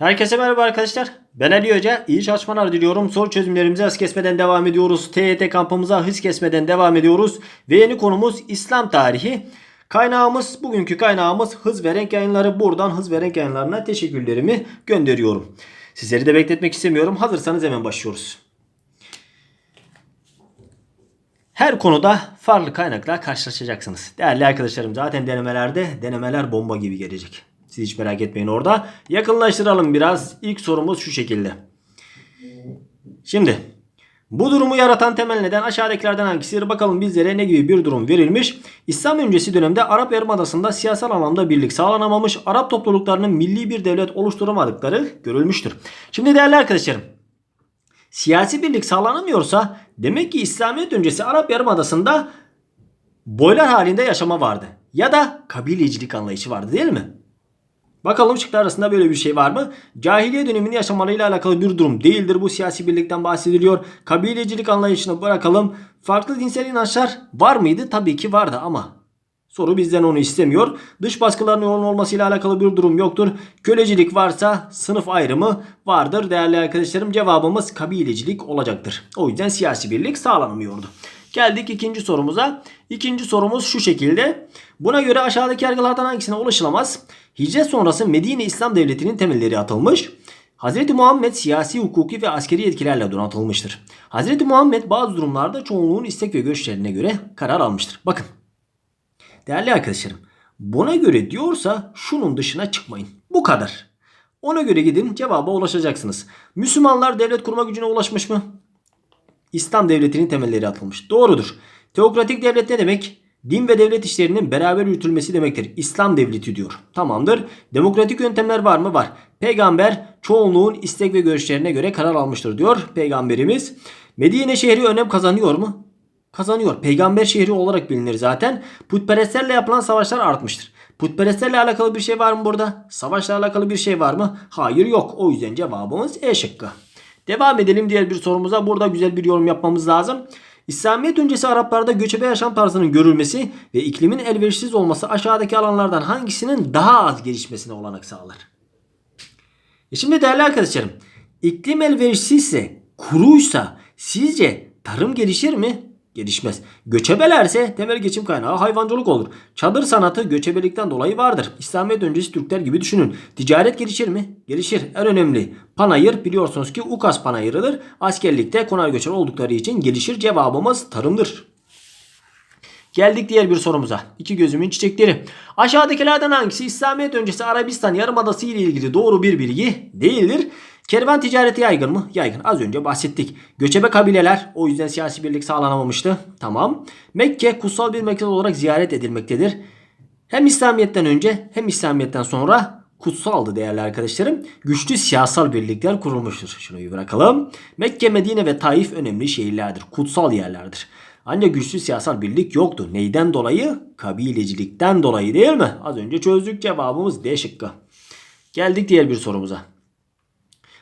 Herkese merhaba arkadaşlar. Ben Ali Hoca. İyi çalışmalar diliyorum. Soru çözümlerimize hız kesmeden devam ediyoruz. TYT kampımıza hız kesmeden devam ediyoruz. Ve yeni konumuz İslam tarihi. Kaynağımız, bugünkü kaynağımız Hız ve Renk Yayınları. Buradan Hız ve Renk Yayınlarına teşekkürlerimi gönderiyorum. Sizleri de bekletmek istemiyorum. Hazırsanız hemen başlıyoruz. Her konuda farklı kaynakla karşılaşacaksınız. Değerli arkadaşlarım zaten denemelerde denemeler bomba gibi gelecek. Siz hiç merak etmeyin orada. Yakınlaştıralım biraz. İlk sorumuz şu şekilde. Şimdi bu durumu yaratan temel neden aşağıdakilerden hangisidir? Bakalım bizlere ne gibi bir durum verilmiş. İslam öncesi dönemde Arap Yarımadası'nda siyasal anlamda birlik sağlanamamış, Arap topluluklarının milli bir devlet oluşturamadıkları görülmüştür. Şimdi değerli arkadaşlarım, siyasi birlik sağlanamıyorsa demek ki İslamiyet öncesi Arap Yarımadası'nda boylar halinde yaşama vardı. Ya da kabilecilik anlayışı vardı değil mi? Bakalım şıklar arasında böyle bir şey var mı? Cahiliye dönemini yaşamalarıyla alakalı bir durum değildir. Bu siyasi birlikten bahsediliyor. Kabilecilik anlayışını bırakalım. Farklı dinsel inançlar var mıydı? Tabii ki vardı ama soru bizden onu istemiyor. Dış baskıların yoğun olmasıyla alakalı bir durum yoktur. Kölecilik varsa sınıf ayrımı vardır. Değerli arkadaşlarım cevabımız kabilecilik olacaktır. O yüzden siyasi birlik sağlanamıyordu. Geldik ikinci sorumuza. İkinci sorumuz şu şekilde. Buna göre aşağıdaki yargılardan hangisine ulaşılamaz? Hicret sonrası Medine İslam Devleti'nin temelleri atılmış. Hz. Muhammed siyasi, hukuki ve askeri yetkilerle donatılmıştır. Hz. Muhammed bazı durumlarda çoğunluğun istek ve görüşlerine göre karar almıştır. Bakın. Değerli arkadaşlarım. Buna göre diyorsa şunun dışına çıkmayın. Bu kadar. Ona göre gidin cevaba ulaşacaksınız. Müslümanlar devlet kurma gücüne ulaşmış mı? İslam devletinin temelleri atılmış. Doğrudur. Teokratik devlet ne demek? Din ve devlet işlerinin beraber yürütülmesi demektir. İslam devleti diyor. Tamamdır. Demokratik yöntemler var mı? Var. Peygamber çoğunluğun istek ve görüşlerine göre karar almıştır diyor peygamberimiz. Medine şehri önem kazanıyor mu? Kazanıyor. Peygamber şehri olarak bilinir zaten. Putperestlerle yapılan savaşlar artmıştır. Putperestlerle alakalı bir şey var mı burada? Savaşla alakalı bir şey var mı? Hayır yok. O yüzden cevabımız E şıkkı. Devam edelim diğer bir sorumuza. Burada güzel bir yorum yapmamız lazım. İslamiyet öncesi Araplarda göçebe yaşam tarzının görülmesi ve iklimin elverişsiz olması aşağıdaki alanlardan hangisinin daha az gelişmesine olanak sağlar? E şimdi değerli arkadaşlarım, iklim elverişsizse, kuruysa sizce tarım gelişir mi? Gelişmez. Göçebelerse temel geçim kaynağı hayvancılık olur. Çadır sanatı göçebelikten dolayı vardır. İslamiyet öncesi Türkler gibi düşünün. Ticaret gelişir mi? Gelişir. En önemli panayır biliyorsunuz ki Ukas panayırıdır. Askerlikte konar göçer oldukları için gelişir. Cevabımız tarımdır. Geldik diğer bir sorumuza. İki gözümün çiçekleri. Aşağıdakilerden hangisi İslamiyet öncesi Arabistan Yarımadası ile ilgili doğru bir bilgi değildir? Kervan ticareti yaygın mı? Yaygın. Az önce bahsettik. Göçebe kabileler o yüzden siyasi birlik sağlanamamıştı. Tamam. Mekke kutsal bir merkez olarak ziyaret edilmektedir. Hem İslamiyet'ten önce hem İslamiyet'ten sonra kutsaldı değerli arkadaşlarım. Güçlü siyasal birlikler kurulmuştur. Şunu bırakalım. Mekke, Medine ve Taif önemli şehirlerdir. Kutsal yerlerdir. Ancak güçlü siyasal birlik yoktu. Neyden dolayı? Kabilecilikten dolayı değil mi? Az önce çözdük cevabımız D şıkkı. Geldik diğer bir sorumuza.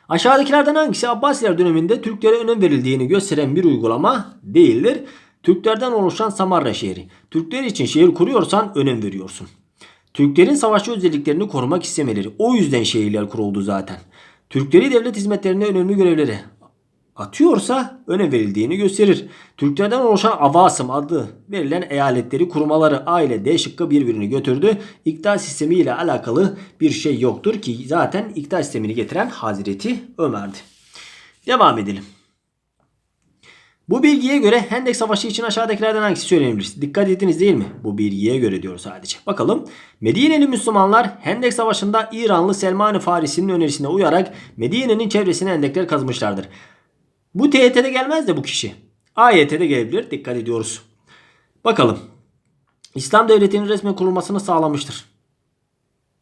Aşağıdakilerden hangisi Abbasiler döneminde Türklere önem verildiğini gösteren bir uygulama değildir? Türklerden oluşan Samarra şehri. Türkler için şehir kuruyorsan önem veriyorsun. Türklerin savaşçı özelliklerini korumak istemeleri. O yüzden şehirler kuruldu zaten. Türkleri devlet hizmetlerine önemli görevleri atıyorsa önem verildiğini gösterir. Türklerden oluşan Avasım adı verilen eyaletleri kurmaları A ile D şıkkı birbirini götürdü. İktidar sistemi ile alakalı bir şey yoktur ki zaten iktidar sistemini getiren Hazreti Ömer'di. Devam edelim. Bu bilgiye göre Hendek Savaşı için aşağıdakilerden hangisi söylenebilir? Dikkat ettiniz değil mi? Bu bilgiye göre diyor sadece. Bakalım. Medineli Müslümanlar Hendek Savaşı'nda İranlı Selman-ı Farisi'nin önerisine uyarak Medine'nin çevresine hendekler kazmışlardır. Bu TYT'de gelmez de bu kişi. AYT'de gelebilir. Dikkat ediyoruz. Bakalım. İslam devletinin resmen kurulmasını sağlamıştır.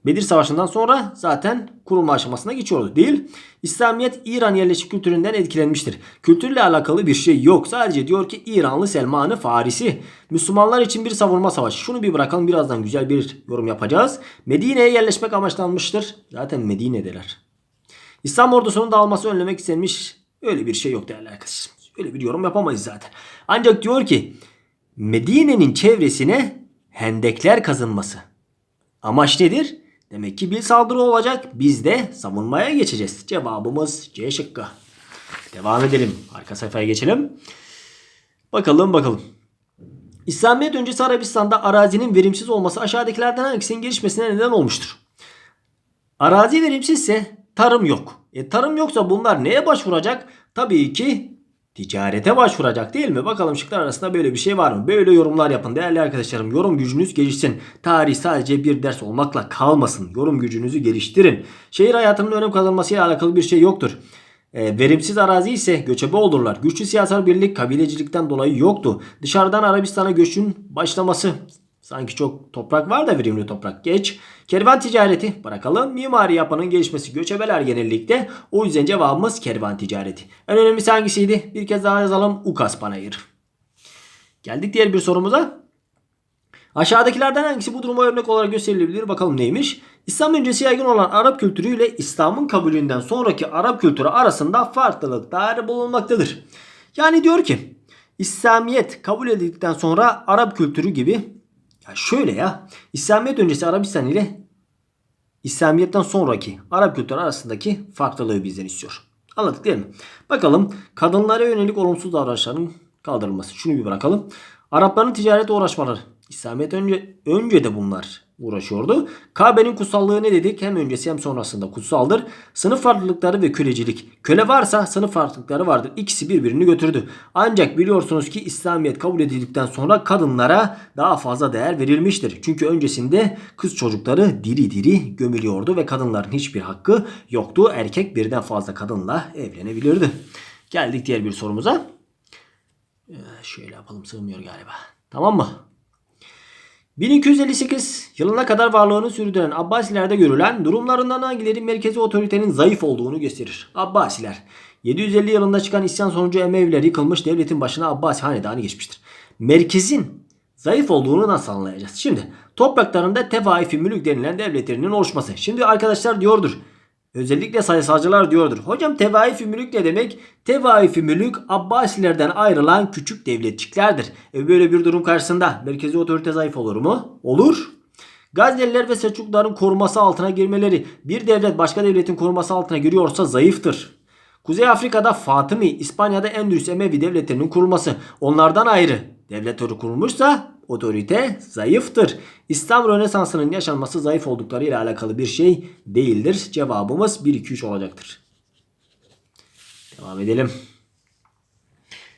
Bedir Savaşı'ndan sonra zaten kurulma aşamasına geçiyordu değil. İslamiyet İran yerleşik kültüründen etkilenmiştir. Kültürle alakalı bir şey yok. Sadece diyor ki İranlı Selman-ı Farisi. Müslümanlar için bir savunma savaşı. Şunu bir bırakalım birazdan güzel bir yorum yapacağız. Medine'ye yerleşmek amaçlanmıştır. Zaten Medine'deler. İslam ordusunun dağılması önlemek istenmiş. Öyle bir şey yok değerli arkadaşlar. Öyle bir yorum yapamayız zaten. Ancak diyor ki Medine'nin çevresine hendekler kazınması. Amaç nedir? Demek ki bir saldırı olacak. Biz de savunmaya geçeceğiz. Cevabımız C şıkkı. Devam edelim. Arka sayfaya geçelim. Bakalım bakalım. İslamiyet öncesi Arabistan'da arazinin verimsiz olması aşağıdakilerden hangisinin gelişmesine neden olmuştur? Arazi verimsizse tarım yok. E tarım yoksa bunlar neye başvuracak? Tabii ki ticarete başvuracak değil mi? Bakalım şıklar arasında böyle bir şey var mı? Böyle yorumlar yapın değerli arkadaşlarım. Yorum gücünüz gelişsin. Tarih sadece bir ders olmakla kalmasın. Yorum gücünüzü geliştirin. Şehir hayatının önem kazanmasıyla alakalı bir şey yoktur. E, verimsiz arazi ise göçebe olurlar. Güçlü siyasal birlik kabilecilikten dolayı yoktu. Dışarıdan Arabistan'a göçün başlaması Sanki çok toprak var da verimli toprak geç. Kervan ticareti bırakalım. Mimari yapının gelişmesi göçebeler genellikle. O yüzden cevabımız kervan ticareti. En önemlisi hangisiydi? Bir kez daha yazalım. Ukas panayır. Geldik diğer bir sorumuza. Aşağıdakilerden hangisi bu duruma örnek olarak gösterilebilir? Bakalım neymiş? İslam öncesi yaygın olan Arap kültürü ile İslam'ın kabulünden sonraki Arap kültürü arasında farklılıklar bulunmaktadır. Yani diyor ki İslamiyet kabul edildikten sonra Arap kültürü gibi ya şöyle ya İslamiyet öncesi Arabistan ile İslamiyet'ten sonraki Arap kültürü arasındaki farklılığı bizden istiyor. Anladık değil mi? Bakalım kadınlara yönelik olumsuz davranışların kaldırılması. Şunu bir bırakalım. Arapların ticaretle uğraşmaları. İslamiyet önce, önce de bunlar uğraşıyordu. Kabe'nin kutsallığı ne dedik? Hem öncesi hem sonrasında kutsaldır. Sınıf farklılıkları ve kölecilik. Köle varsa sınıf farklılıkları vardır. İkisi birbirini götürdü. Ancak biliyorsunuz ki İslamiyet kabul edildikten sonra kadınlara daha fazla değer verilmiştir. Çünkü öncesinde kız çocukları diri diri gömülüyordu ve kadınların hiçbir hakkı yoktu. Erkek birden fazla kadınla evlenebilirdi. Geldik diğer bir sorumuza. Ee, şöyle yapalım sığmıyor galiba. Tamam mı? 1258 yılına kadar varlığını sürdüren Abbasilerde görülen durumlarından hangileri merkezi otoritenin zayıf olduğunu gösterir. Abbasiler 750 yılında çıkan isyan sonucu Emeviler yıkılmış devletin başına Abbasi hanedanı geçmiştir. Merkezin zayıf olduğunu nasıl anlayacağız? Şimdi topraklarında tevaifi mülük denilen devletlerinin oluşması. Şimdi arkadaşlar diyordur. Özellikle sayısalcılar diyordur. Hocam tevaif mülük ne demek? tevaif mülük Abbasilerden ayrılan küçük devletçiklerdir. E böyle bir durum karşısında merkezi otorite zayıf olur mu? Olur. Gazneliler ve Selçukluların koruması altına girmeleri bir devlet başka devletin koruması altına giriyorsa zayıftır. Kuzey Afrika'da Fatımi, İspanya'da Endülüs Emevi devletlerinin kurulması onlardan ayrı devletleri kurulmuşsa otorite zayıftır. İslam Rönesansı'nın yaşanması zayıf oldukları ile alakalı bir şey değildir. Cevabımız 1-2-3 olacaktır. Devam edelim.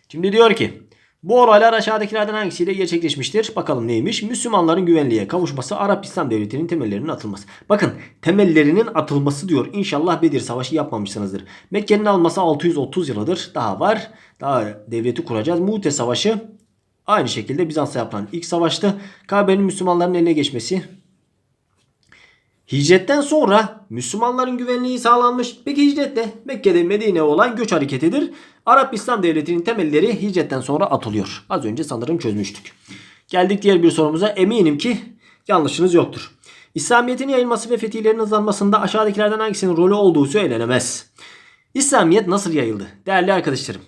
Şimdi diyor ki bu olaylar aşağıdakilerden hangisiyle gerçekleşmiştir? Bakalım neymiş? Müslümanların güvenliğe kavuşması Arap İslam Devleti'nin temellerinin atılması. Bakın temellerinin atılması diyor. İnşallah Bedir Savaşı yapmamışsınızdır. Mekke'nin alması 630 yılıdır. Daha var. Daha devleti kuracağız. Mu'te Savaşı aynı şekilde Bizans'ta yapılan ilk savaştı. Kabe'nin Müslümanların eline geçmesi Hicretten sonra Müslümanların güvenliği sağlanmış. Peki hicretle Mekke'de Medine'ye olan göç hareketidir. Arap İslam Devleti'nin temelleri hicretten sonra atılıyor. Az önce sanırım çözmüştük. Geldik diğer bir sorumuza. Eminim ki yanlışınız yoktur. İslamiyet'in yayılması ve fetihlerin hızlanmasında aşağıdakilerden hangisinin rolü olduğu söylenemez. İslamiyet nasıl yayıldı? Değerli arkadaşlarım.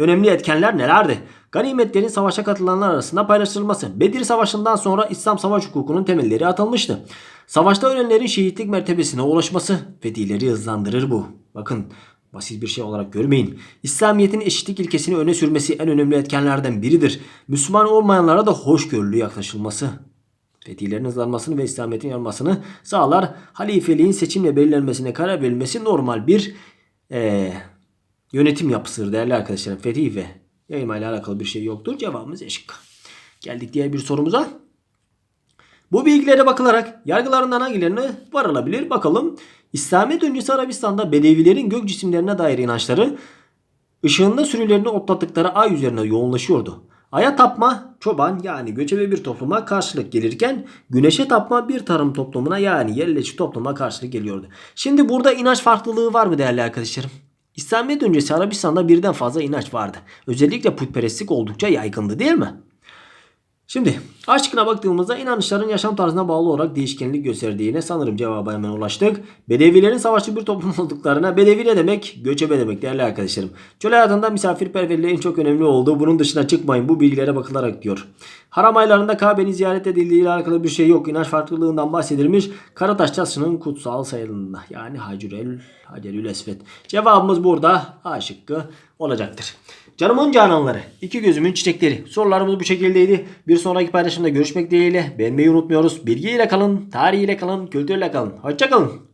Önemli etkenler nelerdi? Ganimetlerin savaşa katılanlar arasında paylaşılması. Bedir Savaşı'ndan sonra İslam savaş hukukunun temelleri atılmıştı. Savaşta ölenlerin şehitlik mertebesine ulaşması fetihleri hızlandırır bu. Bakın basit bir şey olarak görmeyin. İslamiyet'in eşitlik ilkesini öne sürmesi en önemli etkenlerden biridir. Müslüman olmayanlara da hoşgörülü yaklaşılması fetihlerin hızlanmasını ve İslamiyet'in yanmasını sağlar. Halifeliğin seçimle belirlenmesine karar verilmesi normal bir ee, yönetim yapısıdır değerli arkadaşlarım. Fetih ve yayma ile alakalı bir şey yoktur. Cevabımız eşik. Geldik diğer bir sorumuza. Bu bilgilere bakılarak yargılarından hangilerine varılabilir? Bakalım. İslamiyet öncesi Arabistan'da Bedevilerin gök cisimlerine dair inançları ışığında sürülerini otlattıkları ay üzerine yoğunlaşıyordu. Aya tapma çoban yani göçebe bir topluma karşılık gelirken güneşe tapma bir tarım toplumuna yani yerleşik topluma karşılık geliyordu. Şimdi burada inanç farklılığı var mı değerli arkadaşlarım? İslamiyet öncesi Arabistan'da birden fazla inanç vardı. Özellikle putperestlik oldukça yaygındı değil mi? Şimdi aşkına baktığımızda inanışların yaşam tarzına bağlı olarak değişkenlik gösterdiğine sanırım cevaba hemen ulaştık. Bedevilerin savaşçı bir toplum olduklarına bedevi ne demek? Göçebe demek değerli arkadaşlarım. Çöl hayatında misafirperverliğin çok önemli olduğu bunun dışına çıkmayın bu bilgilere bakılarak diyor. Haram aylarında Kabe'nin ziyaret edildiği ile alakalı bir şey yok. İnanç farklılığından bahsedilmiş. Karataş taşının kutsal sayılığında. Yani Hacerül, Hacerül Esved. Cevabımız burada A şıkkı olacaktır. Canımın cananları, iki gözümün çiçekleri. Sorularımız bu şekildeydi. Bir sonraki paylaşımda görüşmek dileğiyle. Beğenmeyi unutmuyoruz. Bilgiyle kalın, tarihiyle kalın, kültürle kalın. Hoşçakalın.